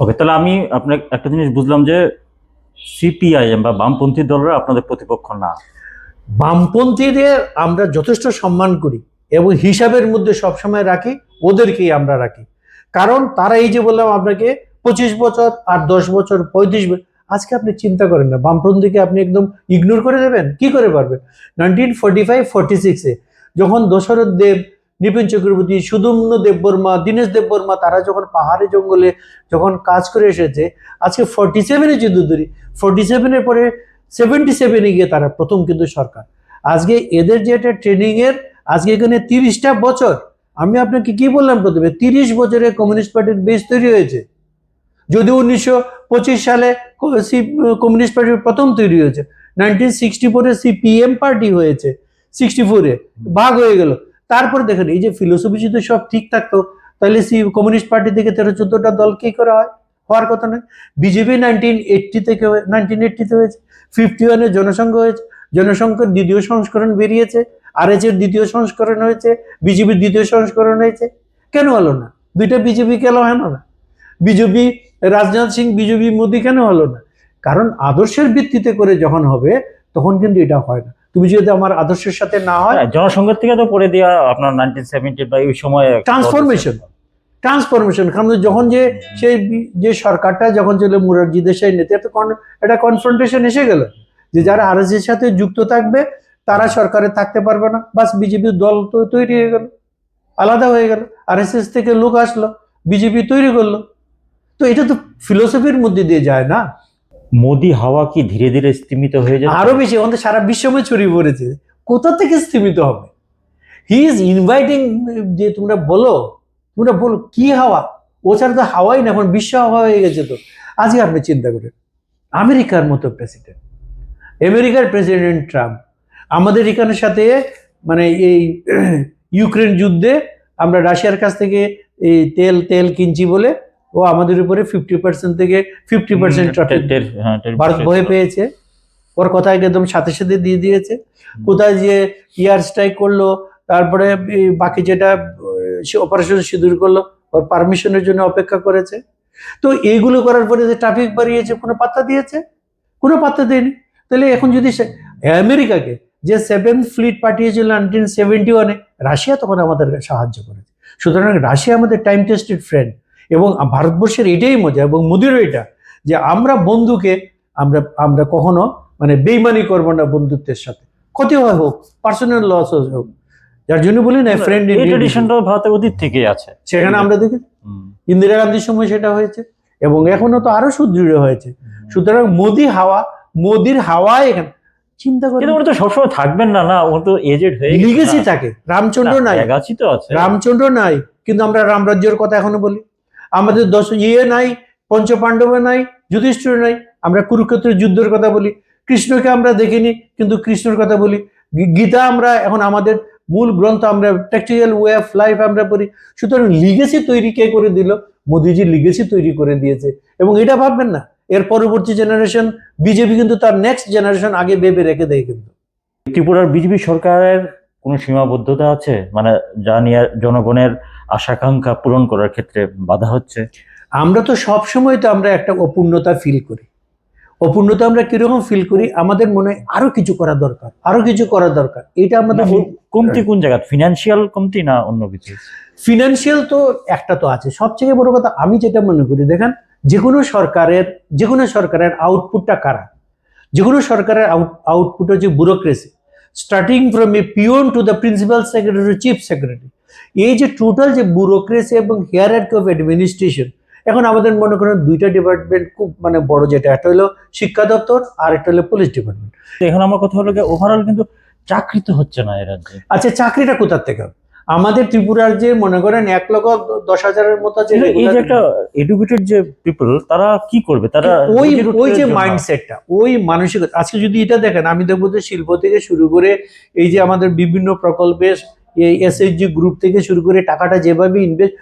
ওকে তাহলে আমি আপনার একটা জিনিস বুঝলাম যে সিপিআইএম বা বামপন্থী দলরা আপনাদের প্রতিপক্ষ না। বামপন্থীদের আমরা যথেষ্ট সম্মান করি এবং হিসাবের মধ্যে সবসময় রাখি, ওদেরকেই আমরা রাখি। কারণ তারা এই যে বললাম আপনাকে পঁচিশ বছর আর দশ বছর, পঁয়ত্রিশ আজকে আপনি চিন্তা করেন না, বামপন্থীকে আপনি একদম ইগনোর করে দেবেন, কি করে পারবেন? নাইনটিন ফোর্টি ফাইভ ফোর্টি সিক্সে যখন দশরথ দেব নিপিন চক্রবর্তী সুদম্ন দেববর্মা, দীনেশ দেববর্মা, তারা যখন পাহাড়ে জঙ্গলে যখন কাজ করে এসেছে, আজকে ফর্টি সেভেনে যুদ্ধ ধরি ফর্টি সেভেনের পরে সেভেন্টি সেভেনে গিয়ে তারা প্রথম কিন্তু সরকার। আজকে এদের যে একটা ট্রেনিংয়ের আজকে এখানে তিরিশটা বছর। আমি আপনাকে কি বললাম প্রথমে? তিরিশ বছরে কমিউনিস্ট পার্টির বেশ তৈরি হয়েছে। যদি উনিশশো সালে কমিউনিস্ট পার্টির প্রথম তৈরি হয়েছে। নাইনটিন সিক্সটি ফোরে সিপিএম পার্টি হয়েছে। সিক্সটি ফোরে ভাগ হয়ে গেল। তারপরে দেখেন, এই যে ফিলোসফি যদি সব ঠিক থাকতো, তাহলে সি কমিউনিস্ট পার্টি থেকে তেরো চোদ্দটা দল কি করা হয়? হওয়ার কথা নয়। বিজেপি নাইনটিন এইটটি থেকে নাইনটিন এইটটিতে হয়েছে। ফিফটি ওয়ানে জনসংঘ হয়েছে। জনসংঘের দ্বিতীয় সংস্করণ বেরিয়েছে। আর এর দ্বিতীয় সংস্করণ হয়েছে। বিজেপির দ্বিতীয় সংস্করণ হয়েছে। কেন হলো না? দুইটা বিজেপি কেন হলো না? বিজেপি রাজনাথ সিং বিজেপি মোদি কেন হলো না? কারণ আদর্শের ভিত্তিতে করে যখন হবে, তখন কিন্তু এটা হয় না। তুমি যদি আমার আদর্শের সাথে না হয় হ্যাঁ, জনসংঘের থেকে তো পড়ে দেওয়া আপনার নাইনটিন সেভেন্টি বা এই সময় ট্রান্সফরমেশন ট্রান্সফরমেশন কারণ যখন যে সেই যে সরকারটা যখন ছিল মুরারজি দেশাই নেতে con- একটা কনফ্রন্টেশন এসে গেল যে যারা আর এর সাথে যুক্ত থাকবে তারা সরকারে থাকতে পারবে না। বাস বিজেপির দল তো তৈরি হয়ে গেল আলাদা হয়ে গেল। আর থেকে লোক আসলো বিজেপি তৈরি করল। তো এটা তো ফিলোসফির মধ্যে দিয়ে যায় না। মোদি হাওয়া কি ধীরে ধীরে স্তীমিত হয়ে যাচ্ছে আরও বেশি আমাদের সারা বিশ্বময় ছড়িয়ে পড়েছে। কোথা থেকে স্থিমিত হবে? হি ইজ ইনভাইটিং যে তোমরা বলো তোমরা বলো, কি হাওয়া? ও ছাড়া তো হাওয়াই না, এখন বিশ্ব হাওয়া হয়ে গেছে তো। আজকে আপনি চিন্তা করেন, আমেরিকার মতো প্রেসিডেন্ট আমেরিকার প্রেসিডেন্ট ট্রাম্প আমাদের এখানের সাথে মানে এই ইউক্রেন যুদ্ধে আমরা রাশিয়ার কাছ থেকে এই তেল তেল কিনছি বলে ও আমাদের উপরে ফিফটি পার্সেন্ট থেকে ফিফটি পার্সেন্ট হ্যাঁ, ভারত ভয় পেয়েছে। ওর কথা একদম সাথে সাথে দিয়ে দিয়েছে। কোথায় যে ইয়ার স্ট্রাইক করল তারপরে বাকি যেটা অপারেশন সিঁদুর করল ওর পারমিশনের জন্য অপেক্ষা করেছে। তো এইগুলো করার পরে যে ট্রাফিক বাড়িয়েছে কোনো পাত্তা দিয়েছে? কোনো পাত্তা দেয়নি। তাহলে এখন যদি সে- আমেরিকাকে যে সেভেন ফ্লিট পাঠিয়েছিল নাইনটিন সেভেন্টি ওয়ানে রাশিয়া তখন আমাদের সাহায্য করেছে। সুতরাং রাশিয়া আমাদের টাইম টেস্টেড ফ্রেন্ড এবং ভারতবর্ষের এটাই মজা এবং মোদিরও এটা যে আমরা বন্ধুকে আমরা আমরা কখনো মানে বেইমানি করব না বন্ধুত্বের সাথে। ক্ষতি হয় হোক পার্সোনাল লস হোক। যার জন্য বলি না ফ্রেন্ড এই ট্রেডিশনটা ভারতের অতীত থেকেই আছে। সেখানে আমরা দেখি ইন্দিরা গান্ধীর সময় সেটা হয়েছে এবং এখনও তো আরও সুদৃঢ় হয়েছে। সুতরাং মোদি হাওয়া মোদির হাওয়া এখানে চিন্তা করে। কিন্তু তো সবসময় থাকবেন না না ও তো এজেড হয়ে রামচন্দ্র নাই। তো আছে। রামচন্দ্র নাই কিন্তু আমরা রামরাজ্যের কথা এখনও বলি। আমাদের দশ ইয়ে নাই, পঞ্চপাণ্ডবে নাই, যুধিষ্ঠির নাই। আমরা কুরুক্ষেত্রের যুদ্ধের কথা বলি, কৃষ্ণকে আমরা দেখিনি, কিন্তু কৃষ্ণর কথা বলি। গীতা আমরা এখন আমাদের মূল গ্রন্থ আমরা প্র্যাকটিক্যাল ওয়ে অফ লাইফ আমরা পড়ি। সুতরাং লিগেসি তৈরি কে করে দিল? মোদিজি লিগেসি তৈরি করে দিয়েছে। এবং এটা ভাববেন না, এর পরবর্তী জেনারেশন বিজেপি কিন্তু তার নেক্সট জেনারেশন আগে ভেবে রেখে দেয় কিন্তু। ত্রিপুরার বিজেপি সরকারের কোনো সীমাবদ্ধতা আছে? মানে যা নিয়ে জনগণের আশাকাঙ্ক্ষা পূরণ করার ক্ষেত্রে বাধা হচ্ছে? আমরা তো সব সময় তো আমরা একটা অপূর্ণতা ফিল করি। অপূর্ণতা আমরা কীরকম ফিল করি? আমাদের মনে হয় আরও কিছু করা দরকার আরও কিছু করা দরকার। এটা আমাদের কমতি কোন জায়গা? ফিনান্সিয়াল কমতি না অন্য কিছু? ফিনান্সিয়াল তো একটা তো আছে। সবচেয়ে বড় কথা আমি যেটা মনে করি দেখেন যে কোনো সরকারের যে কোনো সরকারের আউটপুটটা কারা? যে কোনো সরকারের আউটপুট হচ্ছে bureaucracy starting from a peon to the principal secretary chief secretary এই যে টোটাল যে ব্যুরোক্রেসি এবং হেয়ার অফ অ্যাডমিনিস্ট্রেশন এখন আমাদের মনে করেন দুইটা ডিপার্টমেন্ট খুব মানে বড় যেটা একটা হলো শিক্ষা দপ্তর আর একটা হলো পুলিশ ডিপার্টমেন্ট এখন আমার কথা হলো ওভারঅল কিন্তু চাকরি তো হচ্ছে না এ রাজ্যে। আচ্ছা চাকরিটা কোথার থেকে? আমাদের ত্রিপুরার যে মনে করেন এক লক্ষ দশ হাজারের মতো যে এই যে একটা এডুকেটেড যে পিপল তারা কি করবে? তারা ওই ওই যে মাইন্ডসেটটা ওই মানসিকতা। আজকে যদি এটা দেখেন আমি দেখব যে শিল্প থেকে শুরু করে এই যে আমাদের বিভিন্ন প্রকল্পে এই এসএইচজি গ্রুপ থেকে শুরু করে টাকাটা যেভাবে ইনভেস্ট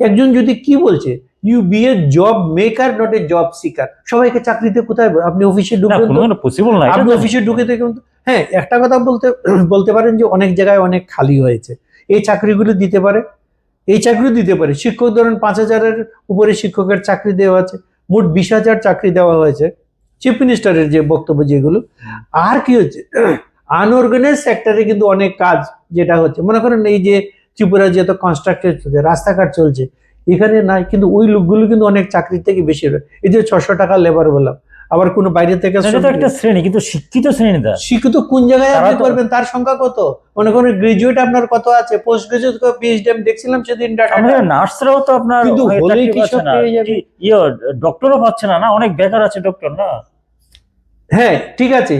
একজন যদি কি বলছে you be a job maker not a job seeker সবাইকে চাকরিতে কোথায় আপনি অফিসে ঢুকবেন পসিবল না আপনি অফিসে ঢুকে তো। হ্যাঁ একটা কথা বলতে বলতে পারেন যে অনেক জায়গায় অনেক খালি হয়েছে। এই চাকরিগুলো দিতে পারে এই চাকরিও দিতে পারে। শিক্ষক ধরেন পাঁচ হাজারের উপরে শিক্ষকের চাকরি দেওয়া আছে মোট বিশ হাজার চাকরি দেওয়া হয়েছে। চিফ মিনিস্টারের যে বক্তব্য যেগুলো আর কি হচ্ছে? আনঅর্গানাইজ সেক্টরে কিন্তু অনেক কাজ যেটা হচ্ছে। মনে করেন এই যে ত্রিপুরা যে তো কনস্ট্রাকশন চলছে রাস্তাঘাট চলছে এখানে নাই কিন্তু ওই লোকগুলো কিন্তু অনেক চাকরি থেকে বেশি। এই যে ছশো টাকা লেবার বললাম আবার কোনো বাইরে থেকে একটা শ্রেণি কিন্তু শিক্ষিত শ্রেণীটা শিক্ষিত কোন জায়গায় আপনি করবেন? তার সংখ্যা কত? মনে করেন গ্রাজুয়েট আপনার কত আছে? পোস্ট গ্রাজুয়েট পিএইচডি আমি দেখছিলাম সেদিন ডাটা নার্সরাও তো আপনার কিন্তু হলেই কি সব পেয়ে যাবে? ইয়ে ডক্টরও পাচ্ছে না না? অনেক বেকার আছে ডক্টর না? হ্যাঁ ঠিক আছে।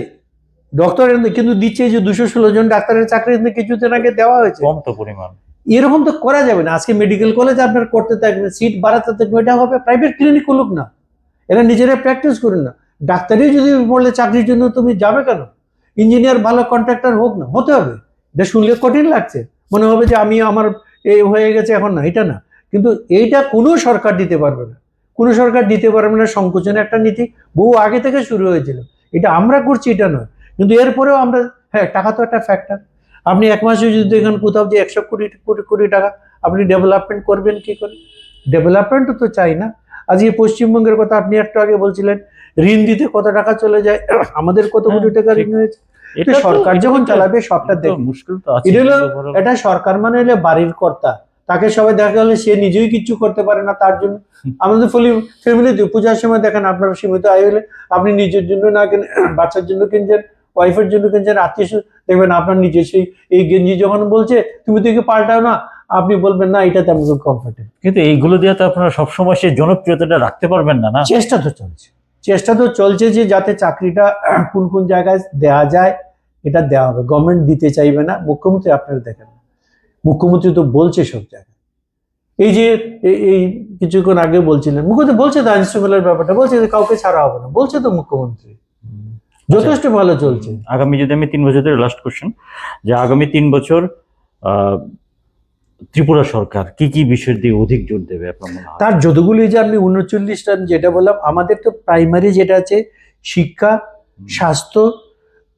ডক্টর কিন্তু দিচ্ছে যে দুশো ষোলো জন ডাক্তারের চাকরি কিছুদিন আগে দেওয়া হয়েছে। কম তো পরিমাণ। এরকম তো করা যাবে না। আজকে মেডিকেল কলেজ আপনার করতে থাকবে সিট বাড়াতে থাকবে এটা হবে প্রাইভেট ক্লিনিক খুলুক না। এরা নিজেরা প্র্যাকটিস করুন না। ডাক্তারই যদি বললে চাকরির জন্য তুমি যাবে কেন? ইঞ্জিনিয়ার ভালো কন্ট্রাক্টর হোক না হতে হবে। এটা শুনলে কঠিন লাগছে। মনে হবে যে আমি আমার এই হয়ে গেছে এখন না এটা না। কিন্তু এইটা কোনো সরকার দিতে পারবে না। কোনো সরকার দিতে পারবে না সংকোচনের একটা নীতি বহু আগে থেকে শুরু হয়েছিল। এটা আমরা করছি এটা নয়। কিন্তু এরপরেও আমরা হ্যাঁ টাকা তো একটা ফ্যাক্টর আপনি এক মাসে যদি দেখেন কোথাও যে একশো কোটি কোটি কোটি টাকা আপনি ডেভেলপমেন্ট করবেন কি করে? ডেভেলপমেন্ট তো চাই না। আজকে পশ্চিমবঙ্গের কথা আপনি একটু আগে বলছিলেন ঋণ দিতে কত টাকা চলে যায়? আমাদের কত কোটি হ্যাঁ, টাকা ঋণ হয়েছে? এটা সরকার যখন চালাবে সবটা এটা মুশকিল তো আছে এটা সরকার মানে হলে বাড়ির কর্তা। তাকে সবাই দেখা গেলে সে নিজেই কিচ্ছু করতে পারে না তার জন্য। আমাদের ফলি ফ্যামিলিতে পূজার সময় দেখেন আপনার সীমিত আয় হলে আপনি নিজের জন্য না কেন বাচ্চার জন্য কিনছেন ওয়াইফের জন্য কিনছেন আত্মীয় দেখবেন আপনার নিজের সেই এই গেঞ্জি যখন বলছে তুমি তো একে পাল্টাও না আপনি বলবেন না এটা তেমন কমফর্টেবল কিন্তু এইগুলো দিয়ে তো আপনারা সবসময় সেই জনপ্রিয়তাটা রাখতে পারবেন না না? চেষ্টা তো চলছে। চেষ্টা তো চলছে যে যাতে চাকরিটা কোন কোন জায়গায় দেওয়া যায় এটা দেওয়া হবে। গভর্নমেন্ট দিতে চাইবে না মুখ্যমন্ত্রী আপনারা দেখেন না। মুখ্যমন্ত্রী তো বলছে সব জায়গায়। এই যে এই- এই কিছুক্ষণ আগে বলছিলেন মুখ্যমন্ত্রী বলছে তো আইনশৃঙ্খলার ব্যাপারটা বলছে যে কাউকে ছাড়া হবে না বলছে তো মুখ্যমন্ত্রী। যথেষ্ট ভালো চলছে। আগামী যদি আমি তিন বছর ধরে লাস্ট কোশ্চেন যে আগামী তিন বছর ত্রিপুরা সরকার কি কি বিষয়ের দিকে অধিক জোর দেবে আপনার মনে হয়? তার যতগুলি যে আপনি উনচল্লিশটা যেটা বললাম আমাদের তো প্রাইমারি যেটা আছে শিক্ষা স্বাস্থ্য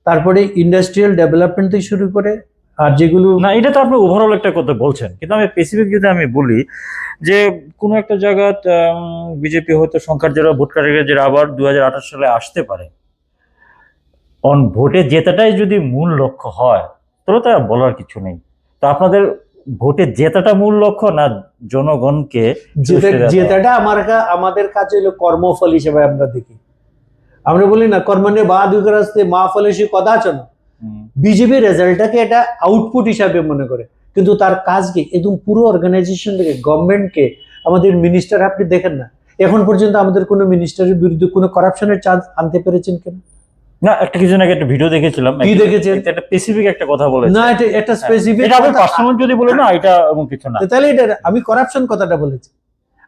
তারপরে ইন্ডাস্ট্রিয়াল ডেভেলপমেন্ট থেকে শুরু করে আর যেগুলো না এটা তো আপনি ওভারঅল একটা কথা বলছেন কিন্তু আমি স্পেসিফিক যদি আমি বলি যে কোনো একটা জায়গা বিজেপি হয়তো সংখ্যার যারা ভোট কাটারে যারা আবার দু হাজার আঠারো সালে আসতে পারে অন ভোটে জেতাটাই যদি মূল লক্ষ্য হয় তাহলে তো বলার কিছু নেই। তো আপনাদের ভোটে জেতাটা মূল লক্ষ্য না জনগণকে? যেটাটা আমার আমাদের কাছে হলো কর্মফল হিসেবে আমরা দেখি। আমরা বলি না কর্মনে বাদ রাস্তে মা ফলে সে কদাচন বিজেপি রেজাল্টটাকে এটা আউটপুট হিসাবে মনে করে। কিন্তু তার কাজকে একদম পুরো অর্গানাইজেশন থেকে গভর্নমেন্টকে আমাদের মিনিস্টার আপনি দেখেন না। এখন পর্যন্ত আমাদের কোনো মিনিস্টারের বিরুদ্ধে কোনো করাপশনের চার্জ আনতে পেরেছেন কেন? না একটা কিছুদিন আগে একটা ভিডিও দেখেছিলাম। কি দেখেছেন? একটা স্পেসিফিক একটা কথা বলেছে। না এটা একটা স্পেসিফিক এটা আবার পার্সোনাল যদি বলে না এটা এমন কিছু না। তাহলে এটা আমি করাপশন কথাটা বলেছি।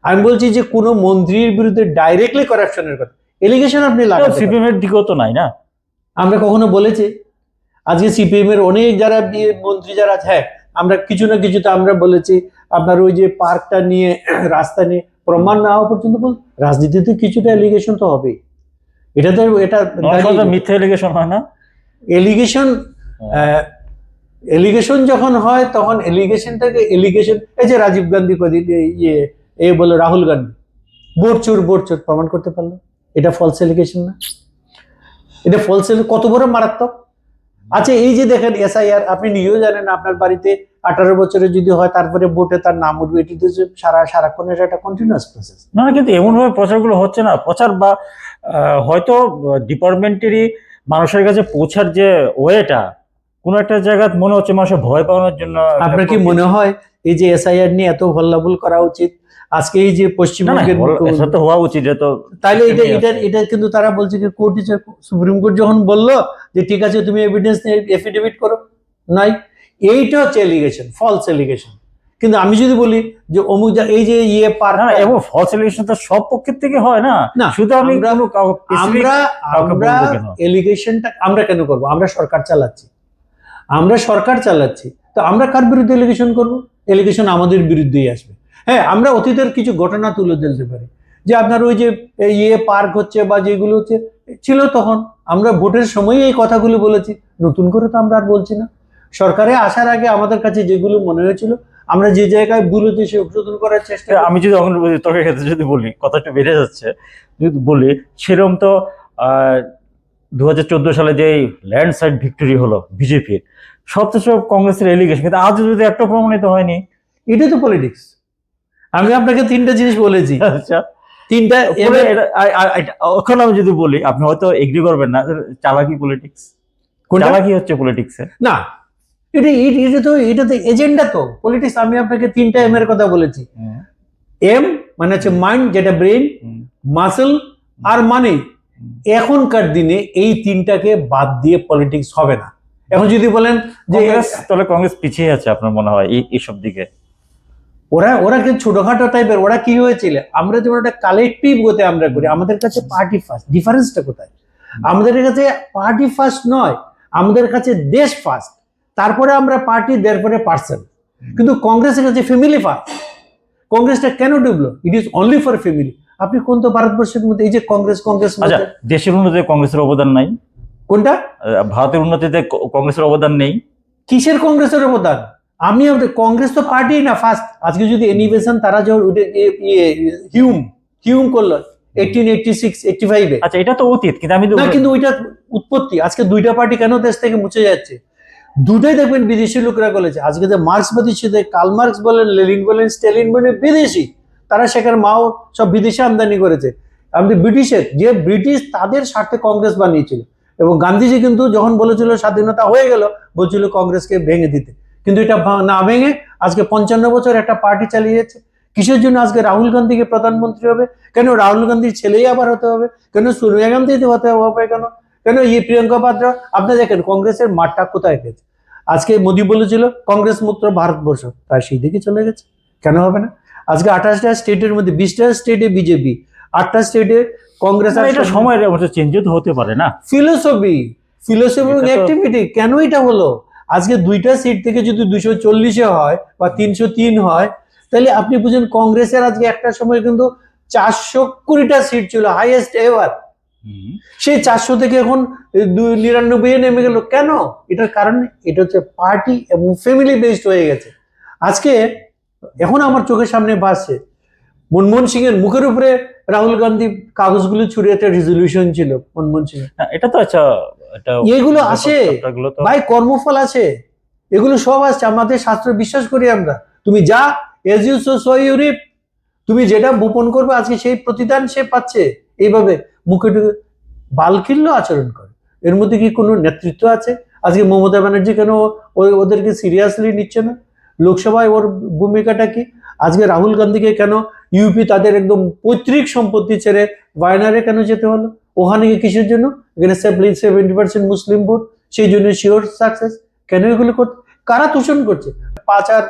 আমি বলছি যে কোনো মন্ত্রীর বিরুদ্ধে ডাইরেক্টলি করাপশনের কথা। এলিগেশন আপনি লাগাতে সিপিএম এর দিকেও তো নাই না? আমরা কখনো বলেছি। আজকে সিপিএম এর অনেক যারা মন্ত্রী যারা আছে হ্যাঁ আমরা কিছু না কিছু তো আমরা বলেছি। আপনার ওই যে পার্কটা নিয়ে রাস্তা নিয়ে প্রমাণ না হওয়া পর্যন্ত বল রাজনীতিতে কিছুটা এলিগেশন তো হবেই। এটা তো এটা মিথ্যা এলিগেশন হয় না? এলিগেশন এলিগেশন যখন হয় তখন এলিগেশনটাকে এলিগেশন এই যে রাজীব গান্ধী ইয়ে এ বলে রাহুল গান্ধী বোট চোর বোট চোর প্রমাণ করতে পারল? এটা ফলস এলিগেশন না? এটা ফলস কত বড় মারাত্মক? আচ্ছা এই যে দেখেন এসআইআর আপনি নিজেও জানেন আপনার বাড়িতে আঠারো বছরে যদি হয় তারপরে বোটে তার নাম উঠবে এটি তো সারা সারাক্ষণ এটা একটা কন্টিনিউয়াস প্রসেস না কিন্তু এমন ভাবে প্রচারগুলো হচ্ছে না প্রচার বা হয়তো ডিপার্টমেন্টারি মানুষের কাছে পৌঁছার যে ওয়েটা কোনো একটা জায়গায় মনে হচ্ছে মানুষের ভয় পাওয়ানোর জন্য আপনার কি মনে হয় এই যে এসআইআর নিয়ে এত হল্লাবুল করা উচিত আজকে এই যে পশ্চিমবঙ্গের তো হওয়া উচিত তো তাহলে এটা এটা এটা কিন্তু তারা বলছে কি কোর্ট সুপ্রিম কোর্ট যখন বলল যে ঠিক আছে তুমি এভিডেন্স এফিডেভিট করো নাই এইটা হচ্ছে এলিগেশন ফলস এলিগেশন কিন্তু আমি যদি বলি যে অমুক এই যে ইয়ে পার্ক না এবং ফলস এলিগেশন তো সব পক্ষের থেকে হয় না। শুধু আমি আমরা- আমরা? এলিগেশনটা আমরা কেন? করব? আমরা সরকার চালাচ্ছি। আমরা সরকার চালাচ্ছি। তো আমরা কার বিরুদ্ধে এলিগেশন করব? এলিগেশন আমাদের বিরুদ্ধেই আসবে। হ্যাঁ আমরা অতীতের কিছু ঘটনা তুলে ধরতে পারি। যে আপনার ওই যে ইয়ে পার্ক হচ্ছে বা যেগুলো হচ্ছে ছিল তখন। আমরা ভোটের সময় এই কথাগুলো বলেছি। নতুন করে তো আমরা আর বলছি না। সরকারে আসার আগে আমাদের কাছে যেগুলো মনে হয়েছিল আমরা যে জায়গায় ভুল হচ্ছে সংশোধন করার চেষ্টা আমি যদি অঙ্গনবাদী তর্কের ক্ষেত্রে যদি বলি কথা একটু বেড়ে যাচ্ছে। যদি বলি সেরকম তো দু হাজার চোদ্দ সালে যে ল্যান্ডস্লাইড ভিক্টোরি হলো বিজেপির সব তো সব কংগ্রেসের এলিগেশন কিন্তু আজ যদি একটা প্রমাণিত হয়নি। এটাই তো পলিটিক্স আমি আপনাকে তিনটা জিনিস বলেছি। আচ্ছা। তিনটা ওখানে আমি যদি বলি আপনি হয়তো এগ্রি করবেন না চালাকি পলিটিক্স কোনটা? চালাকি হচ্ছে পলিটিক্সে না এটা এটা- তো এটা তো এজেন্ডা তো। পলিটিক্স আমি আপনাকে তিনটা এম এর কথা বলেছি। এম মানে হচ্ছে মাইন্ড যেটা ব্রেন মাসেল আর মানি এখনকার দিনে এই তিনটাকে বাদ দিয়ে পলিটিক্স হবে না। এখন যদি বলেন যে তাহলে কংগ্রেস পিছিয়ে আছে আপনার মনে হয় এই এইসব দিকে? ওরা ওরা কি ছোটখাটো টাইপের ওরা কি হয়েছিল? আমরা যেমন একটা কালেকটিভ গতে আমরা করি আমাদের কাছে পার্টি ফার্স্ট ডিফারেন্সটা কোথায়? আমাদের কাছে পার্টি ফার্স্ট নয় আমাদের কাছে দেশ ফার্স্ট তারপরে আমরা পার্টি তারপরে পার্সন কিন্তু কংগ্রেসের কাছে ফ্যামিলি ফার্স্ট কংগ্রেসটা কেন ডুবলো? It is only for family আপনি কোন তো ভারতবর্ষের মধ্যে এই যে কংগ্রেস কংগ্রেস আচ্ছা দেশের উন্নতিতে কংগ্রেসের অবদান নাই। কোনটা? ভারতের উন্নতিতে কংগ্রেসের অবদান নেই। কিসের কংগ্রেসের অবদান? আমি কংগ্রেস তো পার্টি না ফার্স্ট আজকে যদি এনিভেশন তারা যখন ইয়ে হিউম হিউম করল এইটিন এইটটি সিক্স এইটটি ফাইভে আচ্ছা এটা তো অতীত কিন্তু আমি না কিন্তু ওইটা উৎপত্তি। আজকে দুইটা পার্টি কেন দেশ থেকে মুছে যাচ্ছে? দুটাই দেখবেন বিদেশি লোকরা বলেছে। আজকে যে মার্ক্সবাদী সাথে কাল মার্ক্স বলেন লেলিন বলেন স্টেলিন বলেন, বিদেশি, তারা সেখানে মাও সব বিদেশে আমদানি করেছে। আমাদের ব্রিটিশের, যে ব্রিটিশ তাদের স্বার্থে কংগ্রেস বানিয়েছিল। এবং গান্ধীজি কিন্তু যখন বলেছিল স্বাধীনতা হয়ে গেল, বলছিল কংগ্রেসকে ভেঙে দিতে। কিন্তু এটা না ভেঙে আজকে পঞ্চান্ন বছর একটা পার্টি চালিয়ে যাচ্ছে কিসের জন্য আজকে রাহুল গান্ধীকে প্রধানমন্ত্রী হবে? কেন রাহুল গান্ধীর ছেলেই আবার হতে হবে? কেন সোনিয়া গান্ধীতে হতে হবে কেন? কেন এই প্রিয়াঙ্কা পাত্র আপনি দেখেন কংগ্রেসের মাঠটা কোথায় গেছে? আজকে মোদী বলেছিল কংগ্রেস মুক্ত ভারতবর্ষ। তাই সেই দিকে চলে গেছে। কেন হবে না? আজকে আঠাশটা স্টেটের মধ্যে বিশটা স্টেটে বিজেপি আটটা স্টেটে কংগ্রেস এটা সময়ের চেঞ্জও তো হতে পারে না? ফিলোসফি। ফিলোসফি অ্যাক্টিভিটি কেন এটা হলো? আজকে দুইটা সিট থেকে যদি দুশো চল্লিশে হয় বা তিনশো তিন হয় তাহলে আপনি বুঝেন কংগ্রেসের আজকে একটা সময় কিন্তু চারশো কুড়িটা সিট ছিল হাইয়েস্ট এভার সেই চারশো থেকে এখন নিরানব্বই নেমে গেল। কেন? এটার কারণ এটা হচ্ছে পার্টি এবং ফ্যামিলি বেসড হয়ে গেছে। আজকে এখন আমার চোখের সামনে ভাসছে মনমোহন সিং এর মুখের উপরে রাহুল গান্ধী কাগজগুলো ছুড়ে একটা রেজলিউশন ছিল মনমোহন সিং। এটা তো আচ্ছা এগুলো আসে। ভাই কর্মফল আছে। এগুলো সব আসছে। আমাদের শাস্ত্র বিশ্বাস করি আমরা। তুমি যা এজ ইউ সো তুমি যেটা বপন করবে আজকে সেই প্রতিদান সে পাচ্ছে। এইভাবে মুখে ঢুকে বালকিল্য আচরণ করে। এর মধ্যে কি কোনো নেতৃত্ব আছে? আজকে মমতা ব্যানার্জি কেন ওদেরকে সিরিয়াসলি নিচ্ছে না? লোকসভায় ওর ভূমিকাটা কি? আজকে রাহুল গান্ধীকে কেন ইউপি তাদের একদম পৈতৃক সম্পত্তি ছেড়ে বায়নারে কেন যেতে হলো? ওখানে কিসের জন্য? এখানে সেভেন্টি পার্সেন্ট মুসলিম ভোট সেই জন্য শিওর সাকসেস কেন এগুলো করতে কারা দূষণ করছে? পাঁচ আর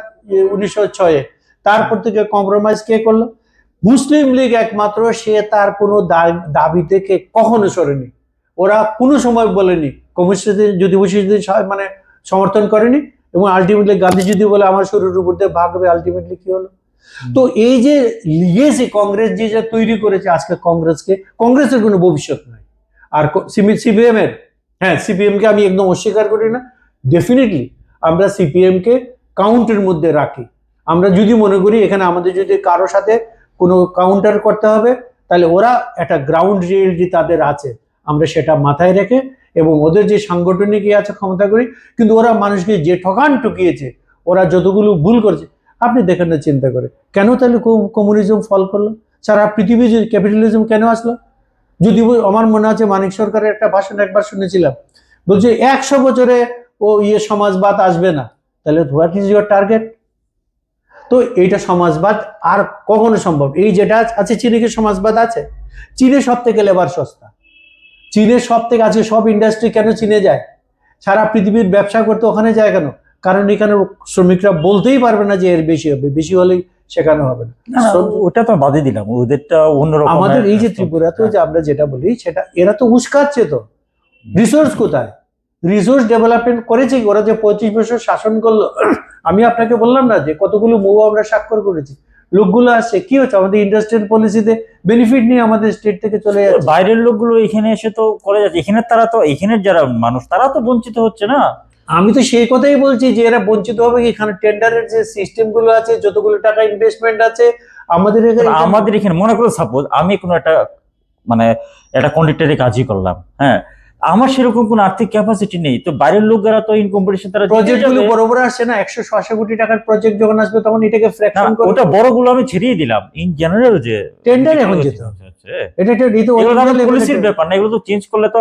উনিশশো ছয়ে তারপর থেকে কম্প্রোমাইজ কে করল? মুসলিম লীগ একমাত্র সে তার কোনো দাবি থেকে কখনো সরেনি। ওরা কোনো সময় বলেনি কমিউনিস্ট যদি বসিয়ে মানে সমর্থন করেনি এবং আলটিমেটলি গান্ধী যদি বলে আমার শরীরের উপর দিয়ে ভাগ হবে আলটিমেটলি কি হলো? তো এই যে লিগেসি কংগ্রেস যে যা তৈরি করেছে আজকে কংগ্রেসকে কংগ্রেসের কোনো ভবিষ্যৎ নাই। আর সিপিএম এর হ্যাঁ সিপিএম কে আমি একদম অস্বীকার করি না। ডেফিনেটলি আমরা সিপিএম কে কাউন্টের মধ্যে রাখি। আমরা যদি মনে করি এখানে আমাদের যদি কারও সাথে কোনো কাউন্টার করতে হবে, তাহলে ওরা একটা গ্রাউন্ড রিয়েলিটি তাদের আছে, আমরা সেটা মাথায় রেখে এবং ওদের যে সাংগঠনিক ইয়ে আছে ক্ষমতা করি, কিন্তু ওরা মানুষকে যে ঠকান ঠকিয়েছে, ওরা যতগুলো ভুল করেছে, আপনি দেখেন না চিন্তা করে, কেন তাহলে কমিউনিজম ফল করল? সারা পৃথিবী যে ক্যাপিটালিজম কেন আসলো? যদি আমার মনে আছে মানিক সরকারের একটা ভাষণ একবার শুনেছিলাম, বলছে একশো বছরে ও ইয়ে সমাজবাদ আসবে না, তাহলে হোয়াট ইজ ইউর টার্গেট তো এইটা সমাজবাদ আর কখনো সম্ভব এই যেটা আছে চীনে কি সমাজবাদ আছে? চীনে সব থেকে লেবার সস্তা। চীনের সব থেকে আজকে সব ইন্ডাস্ট্রি কেন চীনে যায়? সারা পৃথিবীর ব্যবসা করতে ওখানে যায় কেন? কারণ এখানে শ্রমিকরা বলতেই পারবে না যে এর বেশি হবে বেশি হলেই শেখানো হবে না। ওটা তো বাদে দিলাম ওদেরটা অন্যরকম আমাদের এই যে ত্রিপুরাতে যে আমরা যেটা বলি সেটা এরা তো উস্কাচ্ছে তো। রিসোর্স কোথায়? রিসোর্স ডেভেলপমেন্ট করেছে? ওরা যে পঁচিশ বছর শাসন করল আমি আপনাকে বললাম না যে কতগুলো মুভ আমরা স্বাক্ষর করেছি। লোকগুলো আসছে কি হচ্ছে? আমাদের ইন্ডাস্ট্রিয়াল পলিসিতে বেনিফিট নিয়ে আমাদের স্টেট থেকে চলে যাচ্ছে। বাইরের লোকগুলো এখানে এসে তো করে যাচ্ছে। এখানে তারা তো এখানের যারা মানুষ তারা তো বঞ্চিত হচ্ছে না? আমি তো সেই কথাই বলছি যে এরা বঞ্চিত হবে? এখানে টেন্ডারের যে সিস্টেমগুলো আছে যতগুলো টাকা ইনভেস্টমেন্ট আছে আমাদের এখানে আমাদের এখানে মনে করো সাপোজ আমি কোনো একটা মানে একটা কন্ট্রাক্টরের কাজই করলাম হ্যাঁ? আমার সেরকম কোনো আর্থিক ক্যাপাসিটি নেই। তো বাইরের লোকেরা তো ইন কম্পিটিশন তারা জিতে প্রজেক্টগুলো বড় বড় আসছে না একশো ছশো কোটি টাকার প্রজেক্ট যখন আসবে তখন এটাকে ফ্র্যাকশন করে ওটা বড়গুলো আমি ছেড়িয়ে দিলাম। ইন জেনারেল যে টেন্ডার এখন যেতে এটা এগুলো পলিসির ব্যাপার না এগুলো তো চেঞ্জ করলে তো